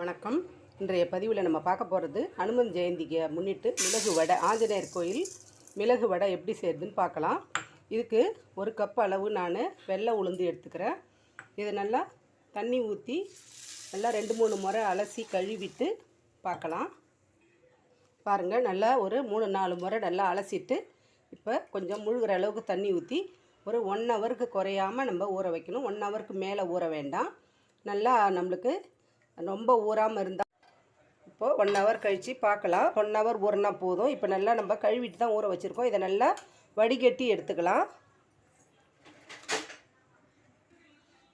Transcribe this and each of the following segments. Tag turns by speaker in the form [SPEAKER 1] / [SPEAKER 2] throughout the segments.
[SPEAKER 1] வணக்கம். இன்றைய பதிவில் நம்ம பார்க்க போகிறது அனுமன் ஜெயந்திக்கு முன்னிட்டு மிளகு வடை. ஆஞ்சநேயர் கோயில் மிளகு வடை எப்படி செய்யுதுன்னு பார்க்கலாம். இதுக்கு ஒரு கப் அளவு நான் வெள்ளை உளுந்து எடுத்துக்கிறேன். இதை நல்லா தண்ணி ஊற்றி நல்லா ரெண்டு மூணு முறை அலசி கழுவிட்டு பார்க்கலாம். பாருங்கள் நல்லா ஒரு மூணு நாலு முறை நல்லா அலசிட்டு இப்போ கொஞ்சம் முழுகிற அளவுக்கு தண்ணி ஊற்றி ஒரு ஒன் ஹவருக்கு குறையாமல் நம்ம ஊற வைக்கணும். ஒன் ஹவருக்கு மேலே ஊற வேண்டாம். நல்லா நம்மளுக்கு ரொம்ப ஊறாமல் இருந்தால் இப்போது ஒன் ஹவர் கழித்து பார்க்கலாம். ஒன் ஹவர் ஊறினா போதும். இப்போ நல்லா நம்ம கழுவிட்டு தான் ஊற வச்சுருக்கோம். இதை நல்லா வடிகட்டி எடுத்துக்கலாம்.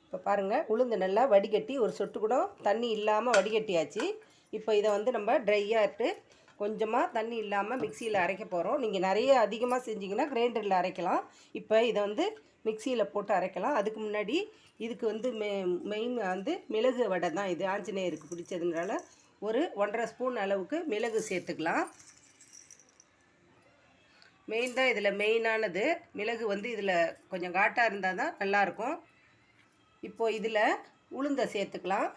[SPEAKER 1] இப்போ பாருங்கள் உளுந்து நல்லா வடிகட்டி ஒரு சொட்டு கூட தண்ணி இல்லாமல் வடிகட்டியாச்சு. இப்போ இதை வந்து நம்ம ட்ரையாகிட்டு கொஞ்சமாக தண்ணி இல்லாமல் மிக்சியில் அரைக்க போகிறோம் நீங்கள் நிறைய அதிகமாக செஞ்சிங்கன்னா கிரைண்டரில் அரைக்கலாம். இப்போ இதை வந்து மிக்சியில் போட்டு அரைக்கலாம். அதுக்கு முன்னாடி இதுக்கு வந்து மெ மெயின் வந்து மிளகு வடை தான் இது. ஆஞ்சநேயருக்கு பிடிச்சதுனால ஒரு ஒன்றரை ஸ்பூன் அளவுக்கு மிளகு சேர்த்துக்கலாம். மெயின் தான் இதில் மெயினானது மிளகு வந்து இதில் கொஞ்சம் காட்டாக இருந்தால் தான் நல்லாயிருக்கும் இப்போது இதில் உளுந்தை சேர்த்துக்கலாம்.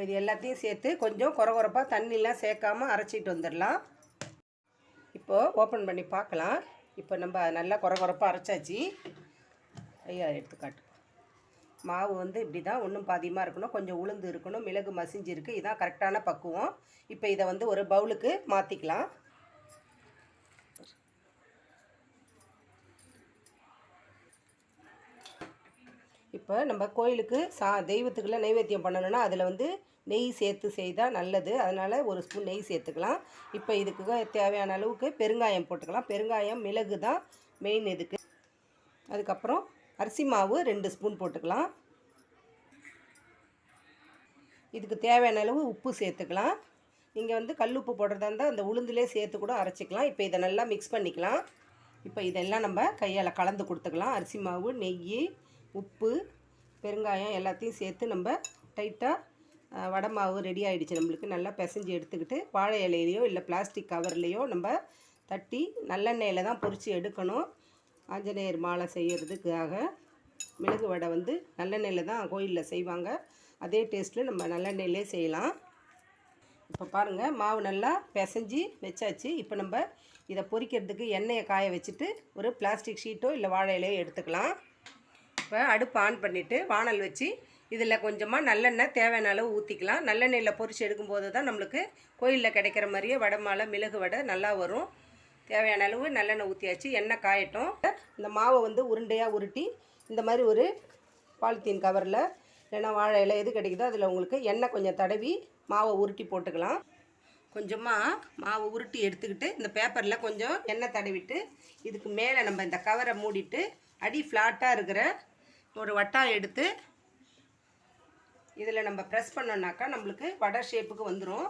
[SPEAKER 1] இப்போ இது எல்லாத்தையும் சேர்த்து கொஞ்சம் குறை குறைப்பாக தண்ணிலாம் சேர்க்காம அரைச்சிட்டு வந்துடலாம். இப்போது ஓப்பன் பண்ணி பார்க்கலாம். இப்போ நம்ம நல்லா குறை குறைப்பாக அரைச்சாச்சு. ஐயா எடுத்துக்காட்டு. மாவு வந்து இப்படி தான் ஒன்றும் பாதியமாக இருக்கணும். கொஞ்சம் உளுந்து இருக்கணும் மிளகு மசிஞ்சிருக்கு இதுதான் இதான் கரெக்டான பக்குவம். இப்போ இதை வந்து ஒரு பவுலுக்கு மாற்றிக்கலாம் இப்போ நம்ம கோயிலுக்கு சா தெய்வத்துக்குலாம் நைவேத்தியம் பண்ணணும்னா அதில் வந்து நெய் சேர்த்து செய்தால் நல்லது. அதனால் ஒரு ஸ்பூன் நெய் சேர்த்துக்கலாம். இப்போ இதுக்கு தேவையான அளவுக்கு பெருங்காயம் போட்டுக்கலாம். பெருங்காயம் மிளகு தான் மெயின் இதுக்கு. அதுக்கப்புறம் அரிசி மாவு ரெண்டு ஸ்பூன் போட்டுக்கலாம். இதுக்கு தேவையான அளவு உப்பு சேர்த்துக்கலாம். நீங்கள் வந்து கல் உப்பு போடுறதா இருந்தால் அந்த உளுந்துலேயே சேர்த்து கூட அரைச்சிக்கலாம். இப்போ இதை நல்லா மிக்ஸ் பண்ணிக்கலாம். இப்போ இதெல்லாம் நம்ம கையால் கலந்து கொடுத்துக்கலாம். அரிசி மாவு நெய் உப்பு பெருங்காயம் எல்லாத்தையும் சேர்த்து நம்ம டைட்டாக வடை மாவு ரெடி ஆகிடுச்சு நம்மளுக்கு நல்லா பிசைஞ்சு எடுத்துக்கிட்டு வாழை இலையிலையோ இல்லை பிளாஸ்டிக் கவர்லேயோ நம்ம தட்டி நல்லெண்ணெயில் தான் பொறிச்சு எடுக்கணும். ஆஞ்சநேயர் மாலை செய்கிறதுக்காக மிளகு வடை வந்து நல்லெண்ணெயில் தான் கோயிலில் செய்வாங்க. அதே டேஸ்ட்டில் நம்ம நல்லெண்ணெயிலே செய்யலாம். இப்போ பாருங்கள் மாவு நல்லா பிசைஞ்சு வச்சாச்சு. இப்போ நம்ம இதை பொரிக்கிறதுக்கு எண்ணெயை காய வச்சுட்டு ஒரு பிளாஸ்டிக் ஷீட்டோ இல்லை வாழை இலையோ எடுத்துக்கலாம். இப்போ அடுப்பு ஆன் பண்ணிவிட்டு வானல் வச்சு இதில் கொஞ்சமாக நல்லெண்ணெய் தேவையான அளவு ஊற்றிக்கலாம் நல்லெண்ணெயில் பொரிச்சு எடுக்கும்போது தான் நம்மளுக்கு கோயிலில் கிடைக்கிற மாதிரியே வடை மாலை மிளகு வடை நல்லா வரும். தேவையான அளவு நல்லெண்ணெய் ஊற்றியாச்சு எண்ணெய் காயட்டும். இந்த மாவை வந்து உருண்டையாக உருட்டி இந்த மாதிரி ஒரு பாலித்தீன் கவரில் இல்லைன்னா வாழை இலை எது கிடைக்குதோ அதில் உங்களுக்கு எண்ணெய் கொஞ்சம் தடவி மாவை உருட்டி போட்டுக்கலாம். கொஞ்சமாக மாவு உருட்டி எடுத்துக்கிட்டு இந்த பேப்பரில் கொஞ்சம் எண்ணெய் தடவிட்டு இதுக்கு மேலே நம்ம இந்த கவரை மூடிட்டு அடி ஃப்ளாட்டாக இருக்கிற ஒரு வட்டம் எடுத்து இதில் நம்ம ப்ரெஸ் பண்ணோம்னாக்கா நம்மளுக்கு வடை ஷேப்புக்கு வந்துடும்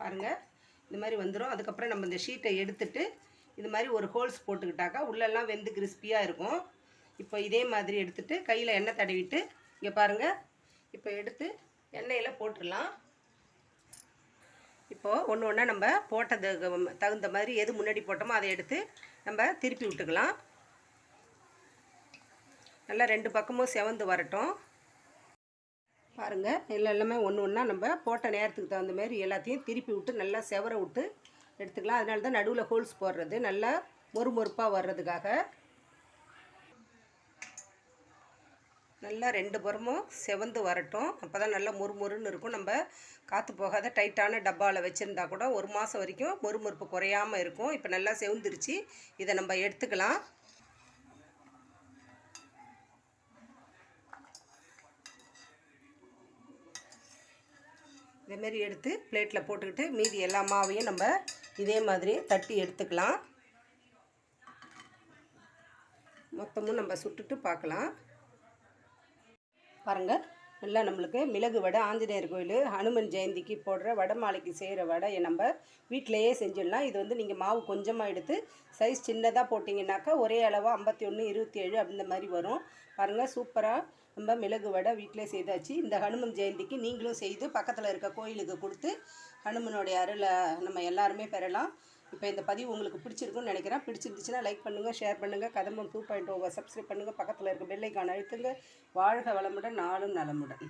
[SPEAKER 1] பாருங்கள் இந்த மாதிரி வந்துடும் அதுக்கப்புறம் நம்ம இந்த ஷீட்டை எடுத்துட்டு இது மாதிரி ஒரு ஹோல்ஸ் போட்டுக்கிட்டாக்கா உள்ளெல்லாம் வெந்து கிறிஸ்பியாக இருக்கும். இப்போ இதே மாதிரி எடுத்துகிட்டு கையில் எண்ணெய் தடவிட்டு இங்கே பாருங்கள் இப்போ எடுத்து எண்ணெயில் போட்டுடலாம். இப்போது ஒன்று ஒன்றா நம்ம போட்டதுக்கு தகுந்த மாதிரி எது முன்னாடி போட்டோமோ அதை எடுத்து நம்ம திருப்பி விட்டுக்கலாம். நல்லா ரெண்டு பக்கமும் செவந்து வரட்டும். பாருங்கள் எல்லாம் எல்லாமே ஒன்று ஒன்றா நம்ம போட்ட நேரத்துக்கு தகுந்த மாதிரி எல்லாத்தையும் திருப்பி விட்டு நல்லா செவர விட்டு எடுத்துக்கலாம். அதனால தான் நடுவில் ஹோல்ஸ் போடுறது நல்லா மொறுமொறுப்பாக வர்றதுக்காக. நல்லா ரெண்டு புறமும் செவந்து வரட்டும். அப்போ தான் நல்லா மொறுமொறுன்னு இருக்கும். நம்ம காற்று போகாத டைட்டான டப்பாவில் வச்சுருந்தா கூட ஒரு மாதம் வரைக்கும் மொறுமொறுப்பு குறையாமல் இருக்கும். இப்போ நல்லா செவந்துருச்சு. இதை நம்ம எடுத்துக்கலாம். இதேமாரி எடுத்து பிளேட்டில் போட்டுக்கிட்டு மீதி எல்லா மாவையும் நம்ம இதே மாதிரி தட்டி எடுத்துக்கலாம். மொத்தமும் நம்ம சுட்டுட்டு பார்க்கலாம். பாருங்கள் நல்லா நம்மளுக்கு மிளகு வடை ஆஞ்சநேயர் கோயில் ஹனுமன் ஜெயந்திக்கு போடுற வடை மாலைக்கு செய்கிற வடையை நம்ம வீட்டிலையே செஞ்சிடலாம். இது வந்து நீங்கள் மாவு கொஞ்சமாக எடுத்து சைஸ் சின்னதாக போட்டிங்கனாக்கா ஒரே அளவாக ஐம்பத்தி ஒன்று இருபத்தி ஏழு அந்த மாதிரி வரும். பாருங்கள் சூப்பராக நம்ம மிளகு வடை வீட்டிலே செய்தாச்சு. இந்த ஹனுமன் ஜெயந்திக்கு நீங்களும் செய்து பக்கத்தில் இருக்க கோயிலுக்கு கொடுத்து ஹனுமனுடைய அருளை நம்ம எல்லாருமே பெறலாம். இப்போ இந்த பதிவு உங்களுக்கு பிடிச்சிருக்குன்னு நினைக்கிறேன். பிடிச்சிருந்துச்சுன்னா லைக் பண்ணுங்கள் ஷேர் பண்ணுங்கள் கதம்பம் டூ பாயிண்ட் ஓவர் சப்ஸ்கிரைப் பண்ணுங்கள் பக்கத்தில் இருக்க பெல்லைக்கான அழுத்துங்க. வாழ்க வளமுடன் நாளும் நலமுடன்.